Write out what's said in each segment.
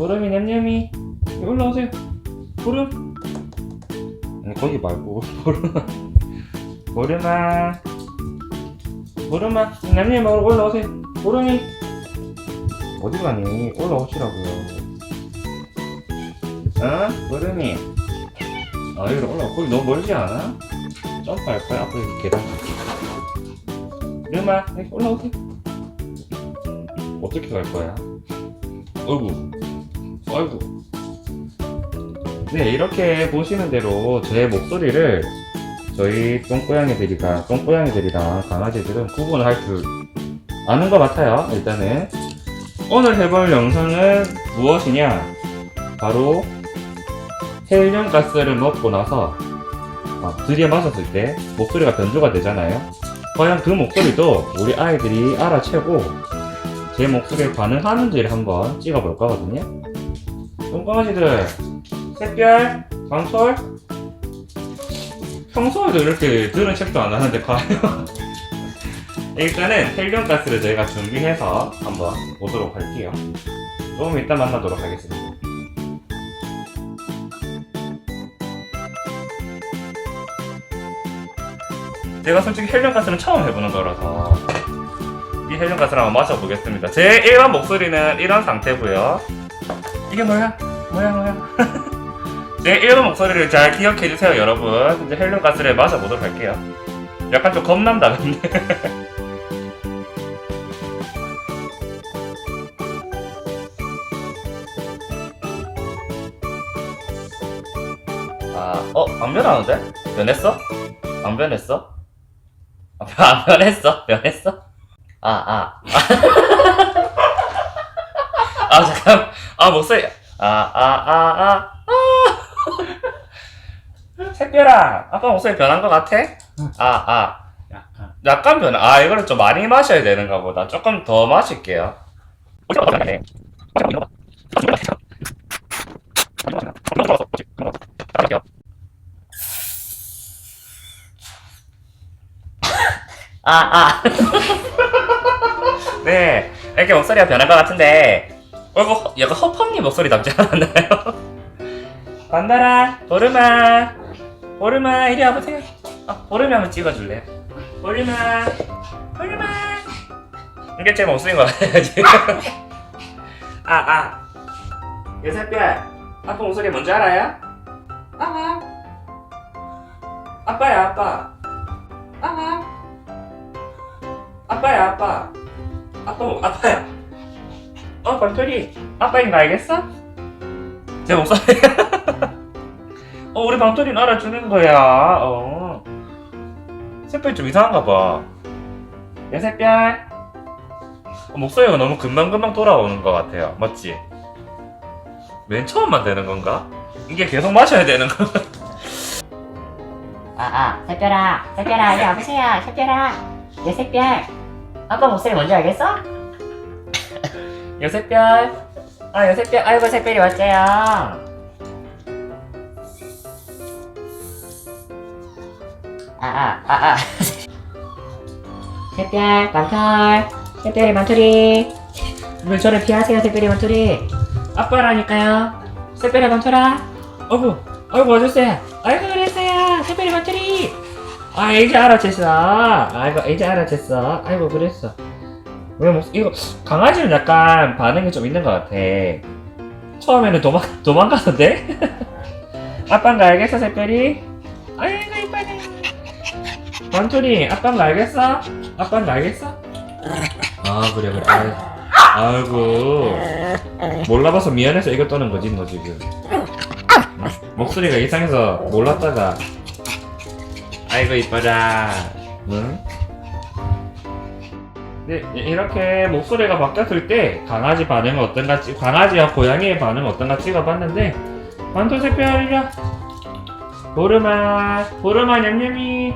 보름이 냠냠이. 여기 올라오세요. 보름. 아니 거기 말고. 보름 보름아. 보름아. 냠냠이 먹으러 올라오세요. 보름이. 어디 가니? 올라오시라고요. 어? 보름이. 아 여기로 올라와. 거기 너무 멀지 않아? 점프할 거야? 앞에 계단 르마 여기 올라오세요. 어떻게 갈 거야? 어이구 아이고. 네 이렇게 보시는 대로 제 목소리를 저희 똥고양이들이랑 똥고양이들이랑 강아지들은 구분을 할줄 아는 것 같아요 일단은. 오늘 해볼 영상은 무엇이냐? 바로 헬륨가스를 먹고 나서 아, 들이마셨을 때 목소리가 변조가 되잖아요. 과연 그 목소리도 우리 아이들이 알아채고 제 목소리에 반응하는지를 한번 찍어볼 거거든요 똥강아지들 샛별, 강철 평소에도 이렇게 들은 척도 안 하는데 과연? 일단은 헬륨 가스를 저희가 준비해서 한번 보도록 할게요. 조금 이따 만나도록 하겠습니다. 제가 솔직히 헬륨 가스는 처음 해보는 거라서 이 헬륨 가스를 한번 마셔보겠습니다. 제 일반 목소리는 이런 상태고요 이게 뭐야? 뭐야 뭐야 제 일반 목소리를 잘 기억해 주세요 여러분 이제 헬륨 가스를 마셔 보도록 할게요 약간 좀 겁난다 근데 아, 어, 안 변하는데? 변했어? 안 변했어? 아, 안 변했어? 변했어? 아, 아. 아, 잠깐. 아, 목소리. 아, 아, 아, 아. 아. 새별아, 아빠 목소리 변한 것 같아? 아, 아. 약간 약간 변, 아, 이거를 좀 많이 마셔야 되는가 보다. 조금 더 마실게요. 아, 아. 네, 이렇게 목소리가 변한 것 같은데, 어이구, 약간 허팡님 목소리 닮지 않았나요? 반달아, 보름아, 보름아, 이리 와보세요. 아, 보름이 한번 찍어줄래요? 보름아, 보름아. 이게 제 목소리인 것 같아요, 지금. 아, 아. 여섯별, 아빠 목소리 뭔지 알아요? 아마. 아빠야, 아빠. 아마. 아빠야, 아빠. 아빠, 뭐- 아빠야. 어, 방토리. 아빠인 거 알겠어? 제 목소리. 어, 우리 방토리는 알아주는 거야. 어. 샛별 좀 이상한가 봐. 야, 샛별. 어, 목소리가 너무 금방금방 돌아오는 것 같아요. 맞지? 맨 처음만 되는 건가? 이게 계속 마셔야 되는 건가? 아, 아, 새별아, 새별아, 이리 와보세요, 새별아. 얘 새별. 아빠 목소리 뭔지 알겠어? 여섯별. 아, 얘 새별, 아이고, 새별이 왔어요. 아, 아, 아, 아. 새별, 망털. 새별이 망털이. 왜 저를 피하세요, 새별이 망털이. 아빠라니까요. 새별이 망털아. 아이고, 아이고, 와주세요. 아이고, 그랬어요. 새별이 망털이. 아, 이제 알아챘어. 아이고, 이제 알아챘어. 아이고, 그랬어. 왜 목, 이거, 강아지는 약간 반응이 좀 있는 것 같아. 처음에는 도망, 도망가던데? 아빠인 거 알겠어, 새별이? 아이고. 반토리, 아빠인 거 알겠어? 아빠인 거 알겠어? 아, 그래, 그래. 아이고. 아이 고. 몰라봐서 미안해서 이거 떠는 거지, 너 지금. 목소리가 이상해서 몰랐다가 아이고 이뻐라 응? 네, 이렇게 목소리가 바뀌었을 때 강아지 반응은 어떤가 찍 강아지와 고양이의 반응은 어떤가 찍어봤는데 반토색별이라 보름아 보름아 냠냠이.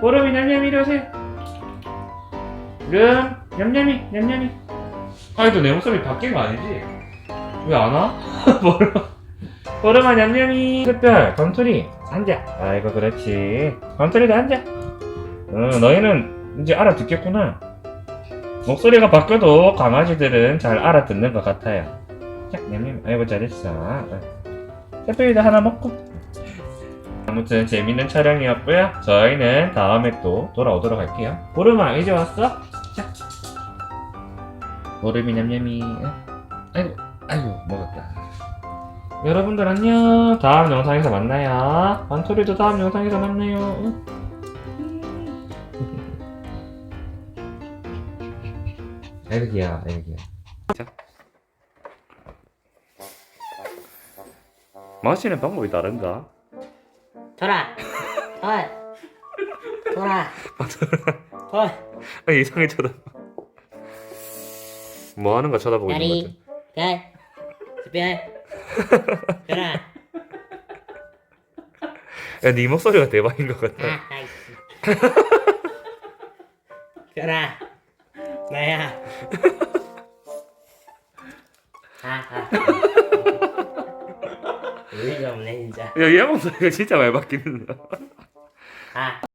보름이 냠냠이 이러세요 름 냠냠이 냠냠이. 아이도 내 목소리 바뀐 거 아니지? 왜 안 와? 보름 보름아 냠냠이. 샛별 밤토리 앉아. 아이고 그렇지. 밤토리도 앉아. 응 너희는 이제 알아듣겠구나 목소리가 바뀌어도 강아지들은 잘 알아듣는 것 같아요 자, 냠냠. 아이고 잘했어. 태블릿 하나 먹고. 아무튼 재밌는 촬영이었고요. 저희는 다음에 또 돌아오도록 할게요. 보름아 이제 왔어? 자. 보름이 냠냠이. 아이고 아이고 먹었다. 여러분들 안녕. 다음 영상에서 만나요. 반토리도 다음 영상에서 만나요. 아이고 귀여워. 자. 마시는 방법이 다른가? 돌아. 돌. 돌아. 돌. 아, 이상하게 쳐다. 뭐 하는 거 쳐다보고 있는 별이. 별. 별. 별아. 거지? 야, 네 목소리가 대박인 것 같아. 아, 나이스. 별아. 나야. 아, 아. 의미가 없네, 진짜. 야, 얘 목소리가 진짜 많이 바뀌는다. 아.